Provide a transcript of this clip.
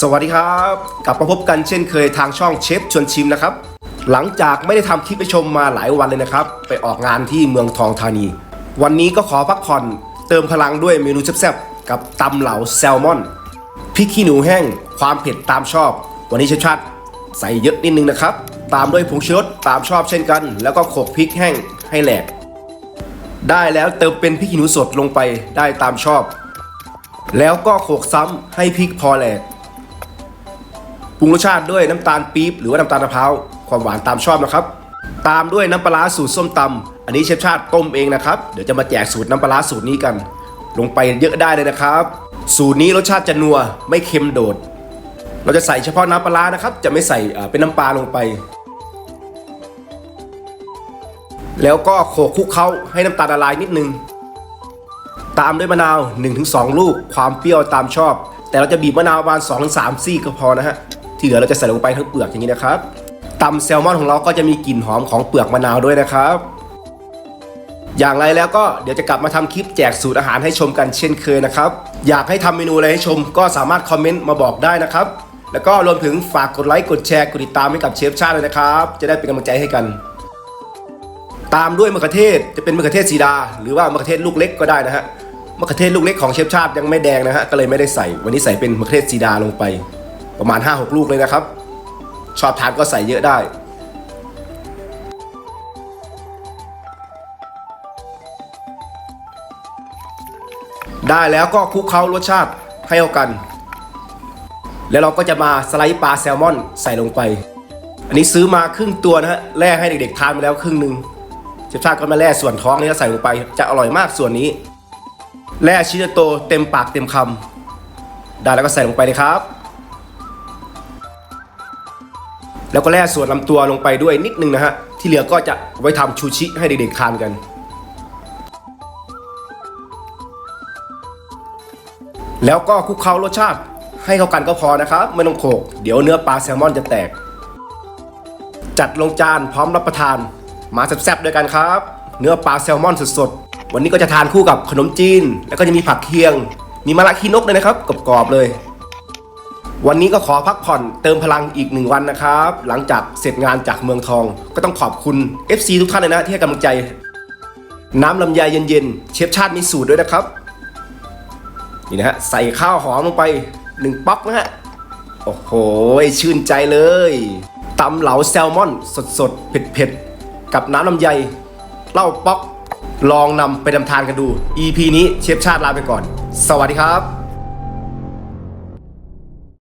สวัสดีครับ กลับมาพบกันเช่นเคยทางช่องเชฟชวนชิมนะครับ หลังจากไม่ได้ทำคลิปไปชมมาหลายวันเลยนะครับ ไปออกงานที่เมืองทองธานี วันนี้ก็ขอพักผ่อนเติมพลังด้วยเมนูแซ่บๆกับตำเหลาแซลมอนพริกขี้หนูแห้ง ความเผ็ดตามชอบ วันนี้ชฟชัดใส่เยอะนิดนึงนะครับ ตามด้วยผงชูรสตามชอบเช่นกัน แล้วก็โขลกพริกแห้งให้แหลก ได้แล้วเติมเป็นพริกขี้หนูสดลงไปได้ตามชอบ แล้วก็โขลกซ้ำให้พริกพอแหลก ปรุงรสชาติด้วยน้ำตาลปี๊บหรือว่าน้ำตาลมะพร้าวความหวานตามชอบนะครับ ตามด้วยน้ำปลาสูตรส้มตำอันนี้เชฟชาติต้มเองนะครับเดี๋ยวจะมาแจกสูตรน้ำปลาสูตรนี้กัน ลงไปเยอะได้เลยนะครับ สูตรนี้รสชาติจะนัวไม่เค็มโดด เราจะใส่เฉพาะน้ำปลานะครับ จะไม่ใส่เป็นน้ำปลาลงไป แล้วก็โขลกคลุกเคล้าให้น้ำตาลละลายนิดนึงตามด้วยมะนาว 1-2 ลูก ความเปรี้ยวตามชอบ แต่เราจะบีบมะนาวประมาณ2-3ซี่ก็พอนะฮะ ที่เหลือเราจะใส่ลงไปทั้งเปลือกอย่างนี้นะครับตำแซลมอนของเราก็จะมีกลิ่นหอมของเปลือกมะนาวด้วยนะครับ อย่างไรแล้วก็เดี๋ยวจะกลับมาทำคลิปแจกสูตรอาหารให้ชมกันเช่นเคยนะครับ อยากให้ทำเมนูอะไรให้ชม ก็สามารถคอมเมนต์มาบอกได้นะครับ แล้วก็รวมถึงฝากกดไลค์กดแชร์กดติดตามให้กับเชฟชาติเลยนะครับ จะได้เป็นกำลังใจให้กัน ตามด้วยมะเขือเทศจะเป็นมะเขือเทศสีดา หรือว่ามะเขือเทศลูกเล็กก็ได้นะฮะมะเขือเทศลูกเล็กของเชฟชาติยังไม่แดงนะฮะก็เลยไม่ได้ใส่ วันนี้ใส่เป็นมะเขือเทศสีดาลงไป ประมาณ 5-6 ลูกเลยนะครับ ชอบทานก็ใส่เยอะได้ได้แล้วก็คลุกเคล้ารสชาติให้เข้ากัน แล้วเราก็จะมาสไลด์ปลาแซลมอนใส่ลงไป อันนี้ซื้อมาครึ่งตัวนะฮะแล่ให้เด็กๆทานไปแล้วครึ่งหนึ่งเชฟชาติก็มาแล่ส่วนท้องนี้แล้วใส่ลงไป จะอร่อยมากส่วนนี้ แล่ชิ้นโตเต็มปากเต็มคำได้แล้วก็ใส่ลงไปเลยครับ แล้วก็แล่ส่วนลำตัวลงไปด้วยนิดนึงนะฮะ ที่เหลือก็จะไว้ทำชูชิให้เด็กๆทานกัน แล้วก็คลุกเคล้ารสชาติให้เข้ากันก็พอนะครับไม่ต้องโขกเดี๋ยวเนื้อปลาแซลมอนจะแตก จัดลงจานพร้อมรับประทาน มาแซ่บๆด้วยกันครับ เนื้อปลาแซลมอนสดๆวันนี้ก็จะทานคู่กับขนมจีน แล้วก็จะมีผักเคียง มีมะระขี้นกเลยนะครับกรอบๆเลย วันนี้ก็ขอพักผ่อนเติมพลังอีกหนึ่งวันนะครับ หลังจากเสร็จงานจากเมืองทอง ก็ต้องขอบคุณ FC ทุกท่านเลยนะที่ให้กำลังใจ น้ำลำไยเย็นๆ เชฟชาติมีสูตรด้วยนะครับ นี่นะฮะใส่ข้าวหอมลงไปหนึ่งป๊อกนะฮะ โอ้โห ชื่นใจเลยตำเหลาแซลมอน สดๆ เผ็ดๆ กับน้ำลำไยเหล้าป๊อก ลองนำไปทำทานกันดู EP นี้เชฟชาติลาไปก่อน สวัสดีครับ